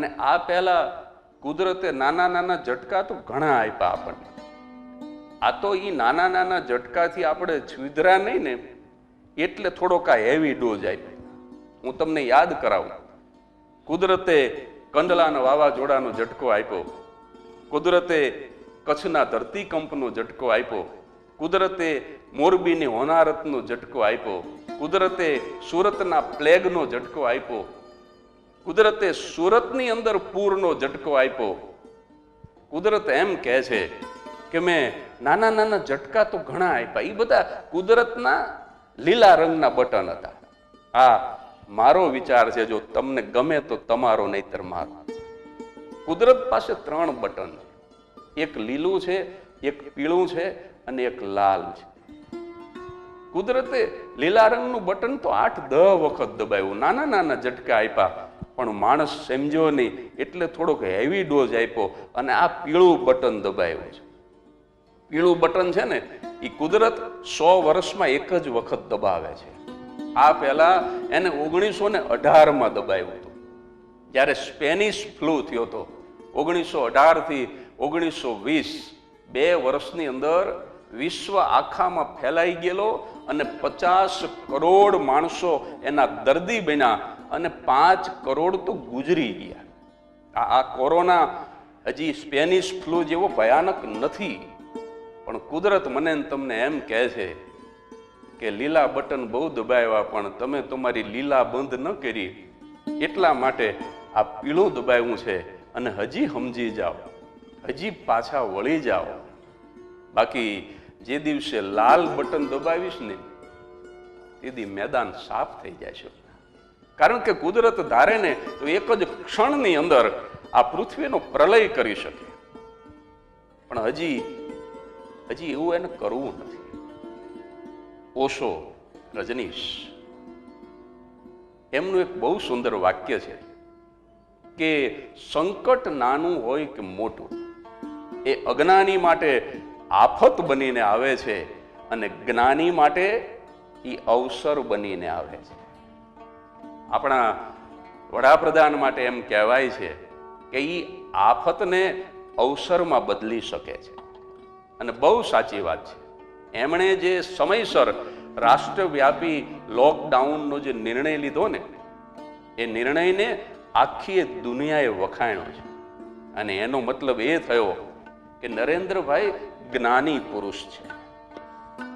અને આ પહેલા કુદરતે નાના નાના ઝટકા તો ઘણા આપ્યા આપણને. આ તો એ નાના નાના ઝટકાથી આપણે છુધરા નહીં ને એટલે થોડોક આ હેવી ડોઝ આપ્યો. હું તમને યાદ કરાવું. કુદરતે કંડલાના વાવાઝોડાનો ઝટકો આપ્યો. કુદરતે કચ્છના ધરતીકંપનો ઝટકો આપ્યો. કુદરતે મોરબીની હોનારતનો ઝટકો આપ્યો. કુદરતે સુરતના પ્લેગનો ઝટકો આપ્યો. કુદરતે સુરતની અંદર પૂરનો ઝટકો આપ્યો. કુદરત એમ કહે છે કે મેં નાના નાના ઝટકા તો ઘણા આપ્યા. એ બધા કુદરતના લીલા રંગના બટન હતા. આ મારો વિચાર છે, જો તમને ગમે તો તમારો નહીતર મારો. કુદરત પાસે ત્રણ બટન. એક લીલું છે, એક પીળું છે અને એક લાલ છે. કુદરતે લીલા રંગનું બટન તો આઠ દહ વખત દબાવ્યું. નાના નાના ઝટકા આપ્યા. પણ માણસ સમજ્યો નહીં. એટલે થોડોક હેવી ડોઝ આપ્યો અને આ પીળું બટન દબાવ્યું છે. પીળું બટન છે ને, એ કુદરત સો વર્ષમાં એક જ વખત દબાવે છે. આ પહેલા એને ઓગણીસો ને અઢારમાં દબાવ્યું હતું. જ્યારે સ્પેનિશ ફ્લૂ થયો હતો. ઓગણીસો અઢારથી ઓગણીસો વીસ, બે વર્ષની અંદર વિશ્વ આખામાં ફેલાઈ ગયેલો અને પચાસ કરોડ માણસો એના દર્દી બન્યા. અને પાંચ કરોડ તો ગુજરી ગયા. આ આ કોરોના હજી સ્પેનિશ ફ્લૂ જેવો ભયાનક નથી. પણ કુદરત મને તમને એમ કહે છે કે લીલા બટન બહુ દબાવ્યા, પણ તમે તમારી લીલા બંધ ન કરી. એટલા માટે આ પીળું દબાવ્યું છે અને હજી સમજી જાઓ, હજી પાછા વળી જાઓ. બાકી જે દિવસે લાલ બટન દબાવીશ ને, તે દી મેદાન સાફ થઈ જાય છે. કારણ કે કુદરત ધારે ને તો એક જ ક્ષણની અંદર આ પૃથ્વીનો પ્રલય કરી શકે. પણ હજી હજી એવું એને કરવું નથી. ઓશો રજનીશ, એમનું એક બહુ સુંદર વાક્ય છે કે સંકટ નાનું હોય કે મોટું, એ અજ્ઞાની માટે આફત બનીને આવે છે અને જ્ઞાની માટે એ અવસર બનીને આવે છે. આપણા વડાપ્રધાન માટે એમ કહેવાય છે કે એ આફતને અવસરમાં બદલી શકે છે. અને બહુ સાચી વાત છે. એમણે જે સમયસર રાષ્ટ્રવ્યાપી લોકડાઉનનો જે નિર્ણય લીધો ને, એ નિર્ણયને આખી દુનિયાએ વખાણ્યો છે. અને એનો મતલબ એ થયો કે નરેન્દ્રભાઈ જ્ઞાની પુરુષ છે.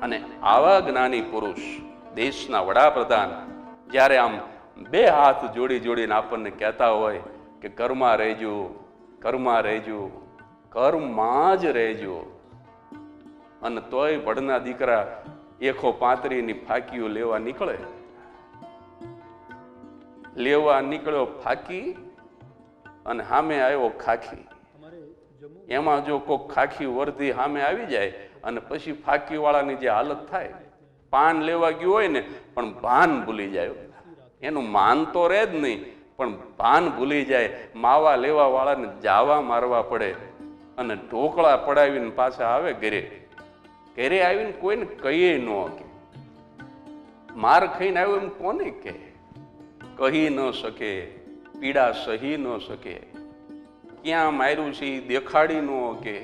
અને આવા જ્ઞાની પુરુષ દેશના વડાપ્રધાન જ્યારે આમ બે હાથ જોડી જોડીને આપણને કહેતા હોય કે કર્મા રહેજો કર્મા રહેજો કર્મમાં જ રહેજો. અને તોય ભડના દીકરા એકો પાંતરીની ફાકીઓ લેવા નીકળે. લેવા નીકળ્યો ફાકી અને સામે આવ્યો ખાખી. એમાં જો કોક ખાખી વર્ધી સામે આવી જાય અને પછી ફાકી વાળાની જે હાલત થાય, પાન લેવા ગયું હોય ને, પણ ભાન ભૂલી જાય. એનું માન તો રહે જ નહીં, પણ ભાન ભૂલી જાય, માવા લેવા વાળાને જાવા મારવા પડે અને ઢોકળા પડાવીને પાછા આવે ઘરે. ઘરે આવીને કોઈને કહીએ ન કે. માર ખાઈને આવ્યો એમ કોને કે કહી ન શકે, પીડા સહી ન શકે. ક્યાં માર્યું છે એ દેખાડી ન કે.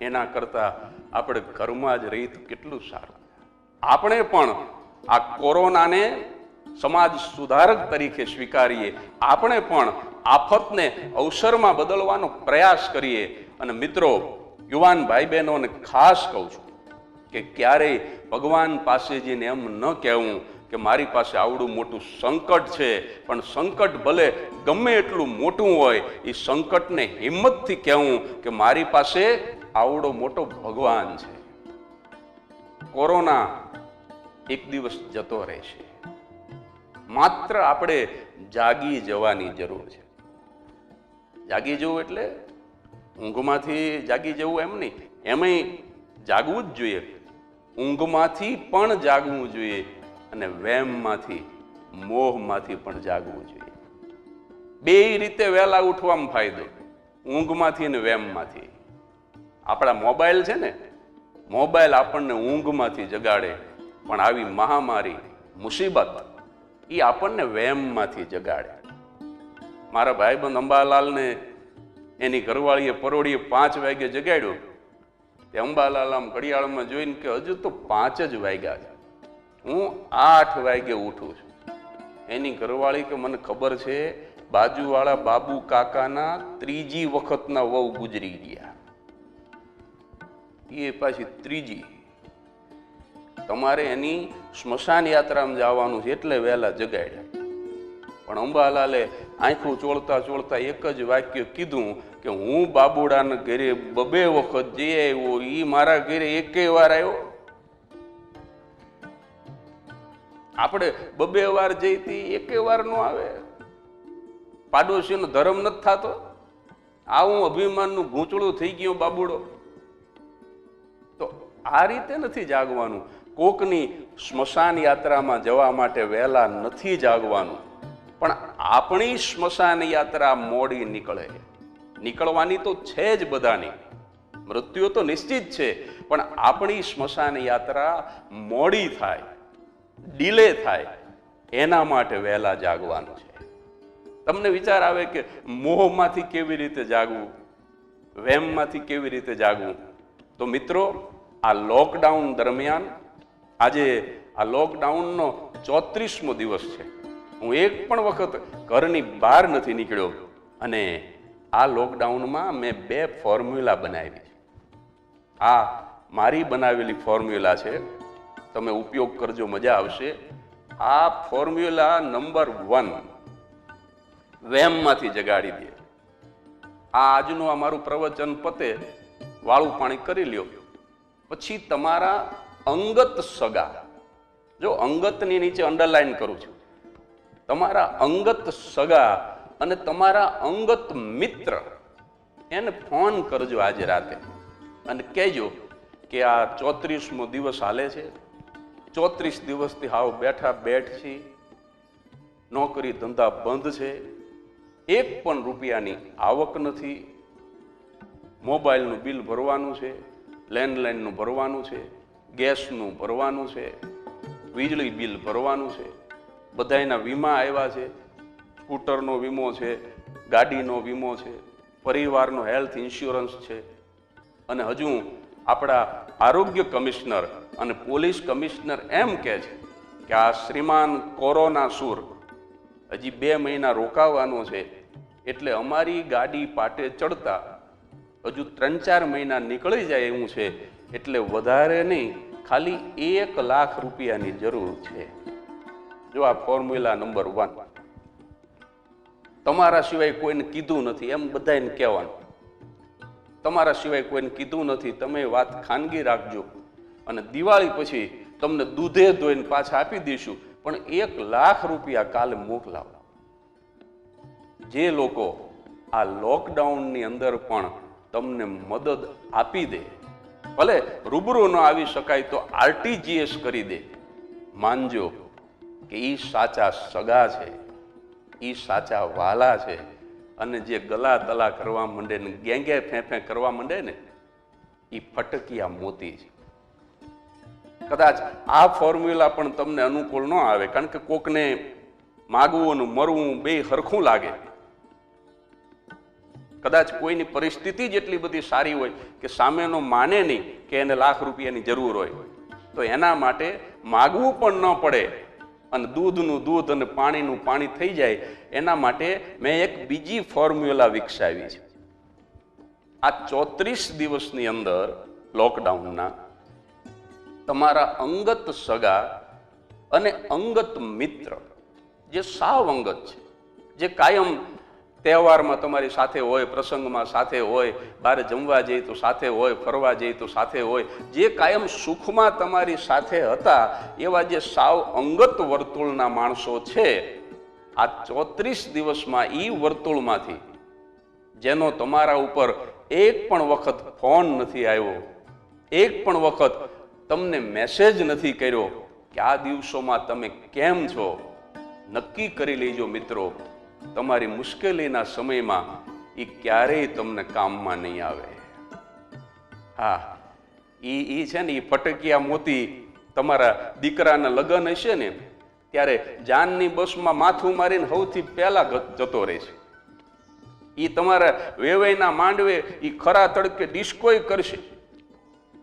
એના કરતા આપણે ઘરમાં જ રહી તો કેટલું સારું. આપણે પણ આ કોરોનાને સમાજ સુધારક તરીકે સ્વીકારીએ. આપણે પણ આફતને અવસરમાં બદલવાનો પ્રયાસ કરીએ. અને મિત્રો, યુવાન ભાઈ બહેનોને ખાસ કહું છું કે ક્યારેય ભગવાન પાસે જઈને એમ ન કહેવું કે મારી પાસે આવડું મોટું સંકટ છે. પણ સંકટ ભલે ગમે એટલું મોટું હોય, એ સંકટને હિંમતથી કહેવું કે મારી પાસે આવડો મોટો ભગવાન છે. કોરોના એક દિવસ જતો રહેશે. માત્ર આપણે જાગી જવાની જરૂર છે. જાગી જવું એટલે ઊંઘમાંથી જાગી જવું એમ નહીં એમાં જાગવું જ જોઈએ. ઊંઘમાંથી પણ જાગવું જોઈએ અને વેમમાંથી મોહમાંથી પણ જાગવું જોઈએ. બે રીતે વહેલા ઉઠવામાં ફાયદો, ઊંઘમાંથી અને વેમમાંથી આપણા મોબાઈલ છે ને, મોબાઈલ આપણને ઊંઘમાંથી જગાડે પણ આવી મહામારી, મુસીબત એ આપણને વહેમમાંથી જગાડે. મારા ભાઈબંધ અંબાલાલને એની ઘરવાળીએ પરોળીએ પાંચ વાગે જગાડ્યો. તે અંબાલાલ આમ ઘડિયાળમાં જોઈને કે હજુ તો પાંચ જ વાગ્યા છે. હું આઠ વાગે ઉઠું છું. એની ઘરવાળી કે મને ખબર છે, બાજુવાળા બાબુ કાકાના ત્રીજી વખતના વહુ ગુજરી ગયા. એ પાછી ત્રીજી. તમારે એની સ્મશાન યાત્રામાં જવાનું છે એટલે વહેલા જગાડ્યા. પણ અંબાલાલે આંખું ચોળતા ચોળતા એક જ વાક્ય કીધું કે હું બાબુડાને ઘરે બબે વખત જઈ આવ્યો એ મારા ઘરે એકે વાર આવ્યો. આપણે બબે વાર જઈતી એકે વાર નો આવે. પાડોશીનો ધર્મ નથી થતો. આવું અભિમાનનું ગૂંચળું થઈ ગયું બાબુડો. આ રીતે નથી જાગવાનું. કોકની સ્મશાન યાત્રામાં જવા માટે વહેલા નથી જાગવાનું. પણ આપણી સ્મશાન યાત્રા મોડી નીકળે. નીકળવાની તો છે જ બધાની. મૃત્યુ તો નિશ્ચિત છે, પણ આપણી સ્મશાન યાત્રા મોડી થાય, ડીલે થાય, એના માટે વહેલા જાગવાનું છે. તમને વિચાર આવે કે મોહમાંથી કેવી રીતે જાગવું? વેમમાંથી કેવી રીતે જાગવું? તો મિત્રો આ લોકડાઉન દરમિયાન આજે આ લોકડાઉનનો ચોત્રીસમો દિવસ છે. હું એક પણ વખત ઘરની બહાર નથી નીકળ્યો અને આ લોકડાઉનમાં મેં બે ફોર્મ્યુલા બનાવી આ મારી બનાવેલી ફોર્મ્યુલા છે. તમે ઉપયોગ કરજો, મજા આવશે. આ ફોર્મ્યુલા નંબર વન વેમમાંથી જગાડી દે. આ આજનું આ મારું પ્રવચન પતે વાળું પાણી કરી લ્યો. પછી તમારા અંગત સગા, જો અંગતની નીચે અંડરલાઈન કરું છું, તમારા અંગત સગા અને તમારા અંગત મિત્ર, એને ફોન કરજો આજે રાતે અને કહેજો કે આ ચોત્રીસમો દિવસ હાલે છે. ચોત્રીસ દિવસથી હાવ બેઠા બેઠ છે નોકરી ધંધા બંધ છે. એક પણ રૂપિયાની આવક નથી. મોબાઈલનું બિલ ભરવાનું છે. લેન્ડલાઇનનું ભરવાનું છે, ગેસનું ભરવાનું છે, વીજળી બિલ ભરવાનું છે, બધાયના વીમા આવ્યા છે, સ્કૂટરનો વીમો છે, ગાડીનો વીમો છે, પરિવારનો હેલ્થ ઇન્સ્યોરન્સ છે. અને હજુ આપણા આરોગ્ય કમિશનર અને પોલીસ કમિશનર એમ કહે છે કે આ શ્રીમાન કોરોના સુર હજી બે મહિના રોકાવાનો છે, એટલે અમારી ગાડી પાટે ચડતા હજુ ત્રણ ચાર મહિના નીકળી જાય એવું છે, એટલે વધારે નહીં, ખાલી એક લાખ રૂપિયાની જરૂર છે. જો આ ફોર્મ્યુલા નંબર વન તમારા સિવાય કોઈને કીધું નથી, એમ બધાને કહેવાનું. તમારા સિવાય કોઈને કીધું નથી, તમે વાત ખાનગી રાખજો. અને દિવાળી પછી તમને દૂધે ધોઈને પાછા આપી દઈશું, પણ એક લાખ રૂપિયા કાલે મોકલાવો. જે લોકો આ લોકડાઉનની અંદર પણ તમને મદદ આપી દે. ભલે રૂબરૂ ન આવી શકાય તો આરટીજીએસ કરી દે. માનજો કે એ સાચા સગા છે. એ સાચા વાલા છે. અને જે ગલા તલા કરવા માંડે ને ગેંગે ફેંફે કરવા માંડે ને એ ફટકિયા મોતી છે. કદાચ આ ફોર્મ્યુલા પણ તમને અનુકૂળ ન આવે, કારણ કે કોકને માગવું મરવું બે હરખું લાગે. કદાચ કોઈની પરિસ્થિતિ એટલી બધી સારી હોય કે સામેનો માને નહીં કે એને લાખ રૂપિયાની જરૂર હોય. તો એના માટે માગવું પણ ન પડે અને દૂધનું દૂધ અને પાણીનું પાણી થઈ જાય. એના માટે મેં એક બીજી ફોર્મ્યુલા વિકસાવી છે. આ ચોત્રીસ દિવસની અંદર લોકડાઉનના તમારા અંગત સગા અને અંગત મિત્ર, જે સાવ અંગત છે, જે કાયમ તહેવારમાં તમારી સાથે હોય, પ્રસંગમાં સાથે હોય, બહાર જમવા જઈએ તો સાથે હોય, ફરવા જઈએ તો સાથે હોય, જે કાયમ સુખમાં તમારી સાથે હતા, એવા જે સાવ અંગત વર્તુળના માણસો છે, આ ચોત્રીસ દિવસમાં એ વર્તુળમાંથી, જેનો તમારા ઉપર એક પણ વખત ફોન નથી આવ્યો, એક પણ વખત તમને મેસેજ નથી કર્યો કે આ દિવસોમાં તમે કેમ છો? નક્કી કરી લેજો મિત્રો. તમારી મુશ્કેલીના સમયમાં એ ક્યારેય તમને કામમાં નહીં આવે. હા એ એ છે ને એ ફટકિયા મોતી તમારા દીકરાના લગ્ન હશે ને, ત્યારે જાનની બસમાં માથું મારીને સૌથી પહેલા જતો રહે છે. એ તમારા વેવાઈના માંડવે એ ખરા તડકે ડિસ્કોય કરશે.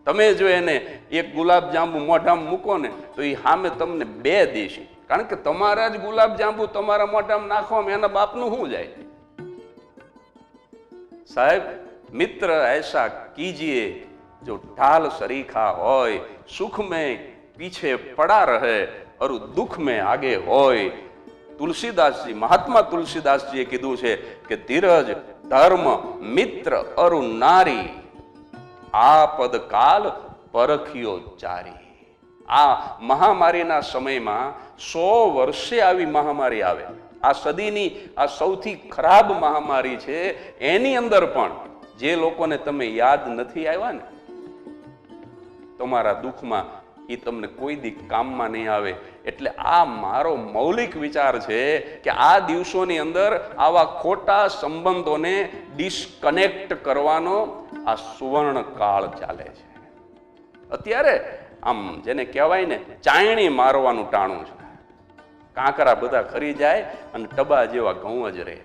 તમે જો એને એક ગુલાબ જાંબુ મોઢામાં મૂકો ને, તો એ સામે તમને બે દેશે. કારણ કે તમારા જ ગુલાબ જાંબુ તમારા મોઢામાં નાખવામાં એના બાપનું શું જાય? સાહેબ, મિત્ર એસા કીજીએ, જો ઢાલ સરીખા હોય સુખ મેં પીછે પડા રહે, અરુ દુઃખ મેં આગે હોય. તુલસીદાસજી, મહાત્મા તુલસીદાસજીએ કીધું છે કે ધીરજ, ધર્મ, મિત્ર, અરુ નારી આ પદ કાલ પરખ્યો ચારી. આ મહામારીના સમયમાં સો વર્ષે આવી મહામારી આવે. આ સદીની આ સૌથી ખરાબ મહામારી છે એની અંદર પણ જે લોકોને તમે યાદ નથી આવ્યા ને, તમારા દુઃખમાં એ તમને કોઈ દી કામમાં નહીં આવે. એટલે આ મારો મૌલિક વિચાર છે કે આ દિવસોની અંદર આવા ખોટા સંબંધોને ડિસ્કનેક્ટ કરવાનો આ સુવર્ણ કાળ ચાલે છે. અત્યારે આમ જેને કહેવાય ને, ચાયણી મારવાનું ટાણું છે. કાંકરા બધા ખરી જાય અને ટબા જેવા ઘઉં જ રહે.